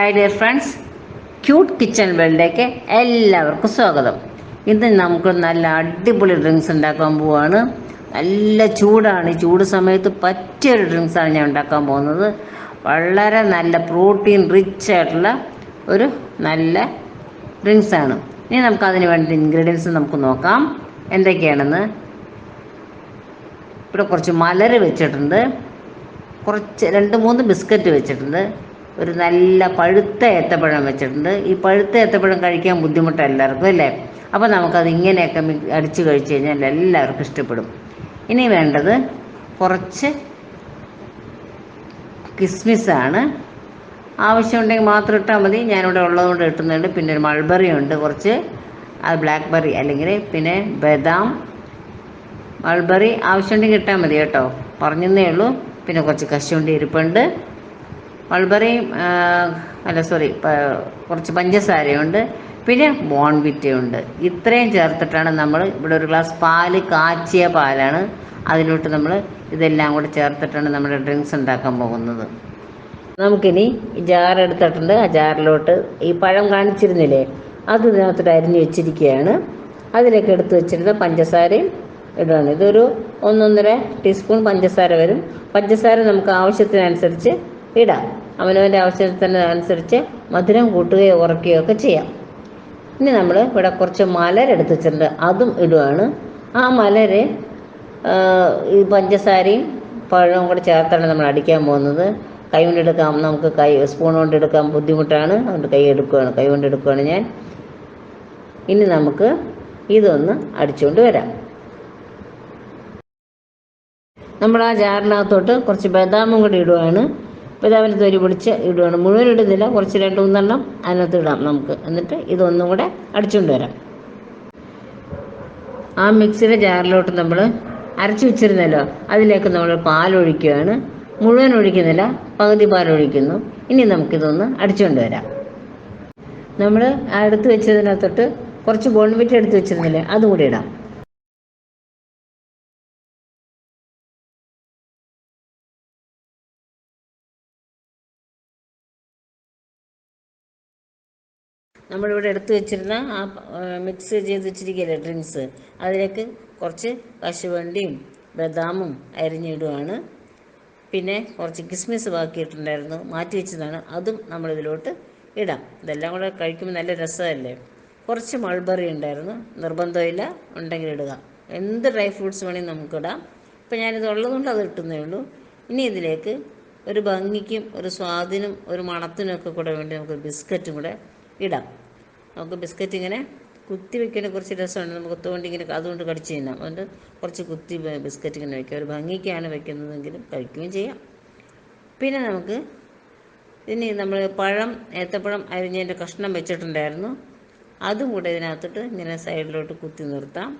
Hi dear friends cute kitchen വേൾഡിലേക്ക് എല്ലാവർക്കും സ്വാഗതം. ഇന്ന് നമുക്ക് നല്ല അടിപൊളി ഡ്രിങ്ക്സ് ഉണ്ടാക്കാൻ പോവാണ്. നല്ല ചൂടാണ്. ഈ ചൂട് സമയത്ത് പറ്റിയൊരു ഡ്രിങ്ക്സാണ് ഞാൻ ഉണ്ടാക്കാൻ പോകുന്നത്. വളരെ നല്ല പ്രോട്ടീൻ റിച്ച് ആയിട്ടുള്ള ഒരു നല്ല ഡ്രിങ്ക്സാണ് ഇനി നമുക്ക് അതിന് വേണ്ട ഇൻഗ്രീഡിയൻസ് നമുക്ക് നോക്കാം. എന്തൊക്കെയാണെന്ന്? ഇവിടെ കുറച്ച് മലര് വെച്ചിട്ടുണ്ട്. കുറച്ച് രണ്ട് മൂന്ന് ബിസ്ക്കറ്റ് വെച്ചിട്ടുണ്ട്. ഒരു നല്ല പഴുത്ത ഏത്തപ്പഴം വെച്ചിട്ടുണ്ട്. ഈ പഴുത്ത ഏത്തപ്പഴം കഴിക്കാൻ ബുദ്ധിമുട്ടാണ് എല്ലാവർക്കും അല്ലേ? അപ്പോൾ നമുക്കത് ഇങ്ങനെയൊക്കെ അടിച്ച് കഴിച്ചു കഴിഞ്ഞാൽ എല്ലാവർക്കും ഇഷ്ടപ്പെടും. ഇനി വേണ്ടത് കുറച്ച് കിസ്മിസാണ്. ആവശ്യമുണ്ടെങ്കിൽ മാത്രം ഇട്ടാൽ മതി. ഞാനിവിടെ ഉള്ളതുകൊണ്ട് ഇട്ടുന്നുണ്ട്. പിന്നെ ഒരു മൾബറി ഉണ്ട്. കുറച്ച് അത് ബ്ലാക്ക് ബെറി അല്ലെങ്കിൽ പിന്നെ ബദാം മൾബറി ആവശ്യമുണ്ടെങ്കിൽ ഇട്ടാൽ മതി കേട്ടോ. പറഞ്ഞതേ ഉള്ളൂ. പിന്നെ കുറച്ച് കശുവണ്ടി ഇരിപ്പുണ്ട്. മൾബറിയും അല്ല സോറി കുറച്ച് പഞ്ചസാരയുണ്ട്. പിന്നെ ബോൺവിറ്റയുണ്ട് ഇത്രയും ചേർത്തിട്ടാണ് നമ്മൾ ഇവിടെ ഒരു ഗ്ലാസ് പാൽ കാച്ചിയ പാലാണ് അതിലോട്ട് നമ്മൾ ഇതെല്ലാം കൂടെ ചേർത്തിട്ടാണ് നമ്മുടെ ഡ്രിങ്ക്സ് ഉണ്ടാക്കാൻ പോകുന്നത്. നമുക്കിനി ജാർ എടുത്തിട്ടുണ്ട്. ആ ജാറിലോട്ട് ഈ പഴം കാണിച്ചിരുന്നില്ലേ? അത് ഇതിനകത്തോട്ട് അരിഞ്ഞ് വെച്ചിരിക്കുകയാണ്. അതിലേക്ക് എടുത്ത് വെച്ചിരുന്ന പഞ്ചസാരയും ഇടുകയാണ് ഇതൊരു ഒന്നൊന്നര ടീസ്പൂൺ പഞ്ചസാര വരും. പഞ്ചസാര നമുക്ക് ആവശ്യത്തിനനുസരിച്ച് ഇടാം. അവനവന്റെ ആവശ്യത്തിന് അനുസരിച്ച് മധുരം കൂട്ടുകയോ ഉറക്കുകയോ ഒക്കെ ചെയ്യാം. ഇനി നമ്മൾ ഇവിടെ കുറച്ച് മലരെടുത്ത് അതും ഇടുവാണ്. ആ മലര് ഈ പഞ്ചസാരയും പഴവും കൂടെ ചേർത്താണ് നമ്മൾ അടിക്കാൻ പോകുന്നത്. കൈ കൊണ്ടെടുക്കാം നമുക്ക് കൈ സ്പൂൺ കൊണ്ട് എടുക്കാൻ ബുദ്ധിമുട്ടാണ്. അതുകൊണ്ട് കൈ എടുക്കുകയാണ് കൈ കൊണ്ടെടുക്കുകയാണ് ഞാൻ. ഇനി നമുക്ക് ഇതൊന്ന് അടിച്ചുകൊണ്ട് വരാം. നമ്മൾ ആ ജാറിനകത്തോട്ട് കുറച്ച് ബദാമും കൂടി ബദാമിന് തൊരി പൊടിച്ച് ഇടുകയാണ് മുഴുവൻ ഇടുന്നില്ല. കുറച്ച് രണ്ട് മൂന്നെണ്ണം അതിനകത്ത് ഇടാം നമുക്ക്. എന്നിട്ട് ഇതൊന്നും കൂടെ അടിച്ചുകൊണ്ട് വരാം. ആ മിക്സിയുടെ ജാറിലോട്ട് നമ്മൾ അരച്ചു വെച്ചിരുന്നല്ലോ. അതിലേക്ക് നമ്മൾ പാലൊഴിക്കുകയാണ്. മുഴുവൻ ഒഴിക്കുന്നില്ല. പകുതി പാലൊഴിക്കുന്നു. ഇനി നമുക്കിതൊന്ന് അടിച്ചുകൊണ്ട് വരാം. നമ്മൾ എടുത്ത് വെച്ചതിനകത്തോട്ട് കുറച്ച് ബോൺവിറ്റ് എടുത്ത് വെച്ചിരുന്നില്ലേ അതും കൂടി ഇടാം. നമ്മളിവിടെ എടുത്തു വെച്ചിരുന്ന ആ മിക്സ് ചെയ്ത് വെച്ചിരിക്കുകയല്ലേ ഡ്രിങ്ക്സ് അതിലേക്ക് കുറച്ച് കശുവണ്ടിയും ബദാമും അരിഞ്ഞിടുകയാണ് പിന്നെ കുറച്ച് കിസ്മിസ് ബാക്കിയിട്ടുണ്ടായിരുന്നു. മാറ്റി വെച്ചതാണ്. അതും നമ്മളിതിലോട്ട് ഇടാം. ഇതെല്ലാം കൂടെ കഴിക്കുമ്പോൾ നല്ല രസമല്ലേ? കുറച്ച് മൾബറി ഉണ്ടായിരുന്നു. നിർബന്ധമില്ല. ഉണ്ടെങ്കിൽ ഇടുക. എന്ത് ഡ്രൈ ഫ്രൂട്ട്സ് വേണമെങ്കിൽ നമുക്കിടാം ഇപ്പം ഞാനിത് ഉള്ളതുകൊണ്ട് അത് ഇട്ടുന്നേ ഉള്ളൂ. ഇനി ഇതിലേക്ക് ഒരു ഭംഗിക്കും ഒരു സ്വാദിനും ഒരു മണത്തിനും ഒക്കെ കൂടെ വേണ്ടി നമുക്ക് ബിസ്ക്കറ്റും കൂടെ ഇടാം. നമുക്ക് ബിസ്ക്കറ്റ് ഇങ്ങനെ കുത്തി വെക്കുന്ന കുറച്ച് രസമുണ്ട് നമുക്ക് തോണ്ടി ഇങ്ങനെ അതുകൊണ്ട് കടിച്ച് തിന്നാം. അതുകൊണ്ട് കുറച്ച് കുത്തി ബിസ്ക്കറ്റ് ഇങ്ങനെ വയ്ക്കാം ഒരു ഭംഗിക്കാണ് വെക്കുന്നതെങ്കിലും കഴിക്കുകയും ചെയ്യാം. പിന്നെ നമുക്ക് ഇനി നമ്മൾ പഴം ഏത്തപ്പഴം അരിഞ്ഞതിന്റെ കഷ്ണം വെച്ചിട്ടുണ്ടായിരുന്നു. അതും കൂടെ ഇതിനകത്തിട്ട് ഇങ്ങനെ സൈഡിലോട്ട് കുത്തി നിർത്താം.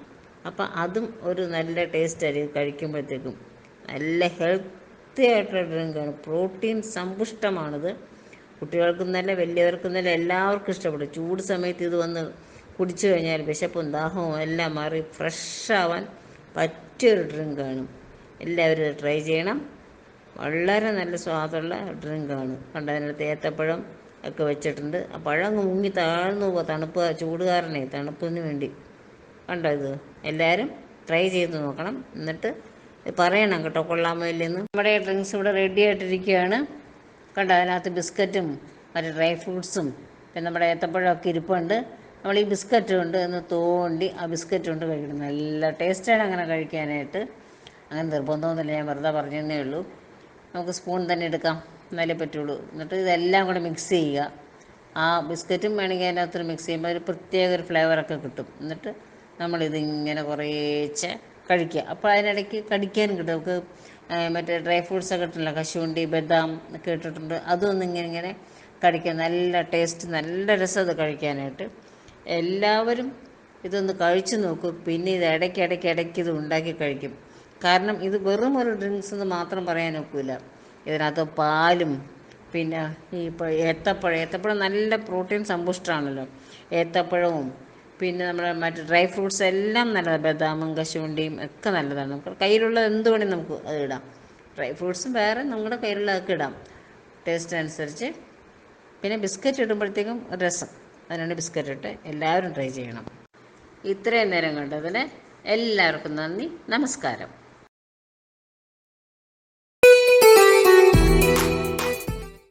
അപ്പം അതും ഒരു നല്ല ടേസ്റ്റ് ആയിരിക്കും കഴിക്കുമ്പോഴത്തേക്കും. നല്ല ഹെൽത്തി ആയിട്ടുള്ള ഡ്രിങ്കാണ് പ്രോട്ടീൻ സമ്പുഷ്ടമാണിത്. കുട്ടികൾക്കും തന്നെ വലിയവർക്കും തന്നെ എല്ലാവർക്കും ഇഷ്ടപ്പെടും. ചൂട് സമയത്ത് ഇത് വന്ന് കുടിച്ചു കഴിഞ്ഞാൽ വിശപ്പും ദാഹവും എല്ലാം മാറി ഫ്രഷ് ആവാൻ പറ്റിയൊരു ഡ്രിങ്കാണ് എല്ലാവരും ട്രൈ ചെയ്യണം. വളരെ നല്ല സ്വാദുള്ള ഡ്രിങ്കാണ് കണ്ടതിനകത്ത് ഏത്തപ്പഴം ഒക്കെ വെച്ചിട്ടുണ്ട്. ആ പഴം മുങ്ങി താഴ്ന്നു പോകുക തണുപ്പ് ചൂട് കാരണേ തണുപ്പിന് വേണ്ടി. കണ്ടോ ഇത്? എല്ലാവരും ട്രൈ ചെയ്ത് നോക്കണം. എന്നിട്ട് പറയണം കേട്ടോ കൊള്ളാമോ ഇല്ലെന്ന്. നമ്മുടെ ഡ്രിങ്ക്സ് ഇവിടെ റെഡി ആയിട്ടിരിക്കുകയാണ്. കണ്ടോ? അതിനകത്ത് ബിസ്ക്കറ്റും മറ്റേ ഡ്രൈ ഫ്രൂട്ട്സും പിന്നെ നമ്മുടെ ഏത്തപ്പഴമൊക്കെ ഇരിപ്പുണ്ട്. നമ്മൾ ഈ ബിസ്ക്കറ്റ് കൊണ്ട് ഒന്ന് തോണ്ടി ആ ബിസ്ക്കറ്റ് കൊണ്ട് കഴിക്കണം. നല്ല ടേസ്റ്റാണ് അങ്ങനെ കഴിക്കാനായിട്ട്. അങ്ങനെ നിർബന്ധമൊന്നുമില്ല. ഞാൻ വെറുതെ പറഞ്ഞതേ ഉള്ളൂ. നമുക്ക് സ്പൂൺ തന്നെ എടുക്കാം. എന്നാലേ പറ്റുള്ളൂ. എന്നിട്ട് ഇതെല്ലാം കൂടെ മിക്സ് ചെയ്യുക. ആ ബിസ്ക്കറ്റും വേണമെങ്കിൽ അതിനകത്ത് മിക്സ് ചെയ്യുമ്പോൾ ഒരു പ്രത്യേക ഒരു ഫ്ലേവറൊക്കെ കിട്ടും. എന്നിട്ട് നമ്മളിതിങ്ങനെ കുറേശ്ശെ കഴിക്കുക. അപ്പോൾ അതിനിടയ്ക്ക് കടിക്കാൻ കിട്ടും. നമുക്ക് മറ്റേ ഡ്രൈ ഫ്രൂട്ട്സ് ഒക്കെ ഇട്ടില്ല കശുവണ്ടി ബദാം ഒക്കെ ഇട്ടിട്ടുണ്ട്. അതൊന്നും ഇങ്ങനെ ഇങ്ങനെ കഴിക്കാൻ നല്ല ടേസ്റ്റ് നല്ല രസം അത് കഴിക്കാനായിട്ട്. എല്ലാവരും ഇതൊന്ന് കഴിച്ചു നോക്കും. പിന്നെ ഇത് ഇടയ്ക്ക് ഇടയ്ക്ക് ഇടയ്ക്ക് ഇത് ഉണ്ടാക്കി കഴിക്കും. കാരണം ഇത് വെറും ഒരു ഡ്രിങ്ക്സ് എന്ന് മാത്രം പറയാൻ ഒക്കില്ല. ഇതിനകത്ത് പാലും പിന്നെ ഈ ഏത്തപ്പഴം. ഏത്തപ്പഴം നല്ല പ്രോട്ടീൻ സമ്പുഷ്ടമാണല്ലോ. ഏത്തപ്പഴവും പിന്നെ നമ്മുടെ മറ്റ് ഡ്രൈ ഫ്രൂട്ട്സ് എല്ലാം നല്ലതാണ് ബദാമും കശുവണ്ടിയും ഒക്കെ നല്ലതാണ്. നമുക്ക് കയ്യിലുള്ള എന്ത് വേണമെങ്കിൽ നമുക്ക് അത് ഇടാം. ഡ്രൈ ഫ്രൂട്ട്സും വേറെ നമ്മുടെ കയ്യിലുള്ളതൊക്കെ ഇടാം. ടേസ്റ്റ് അനുസരിച്ച്. പിന്നെ ബിസ്ക്കറ്റ് ഇടുമ്പോഴത്തേക്കും രസം. അതിനാണ് ബിസ്ക്കറ്റ് ഇട്ട് എല്ലാവരും ട്രൈ ചെയ്യണം. ഇത്രയും നേരം കണ്ടതിന് എല്ലാവർക്കും നന്ദി. നമസ്കാരം.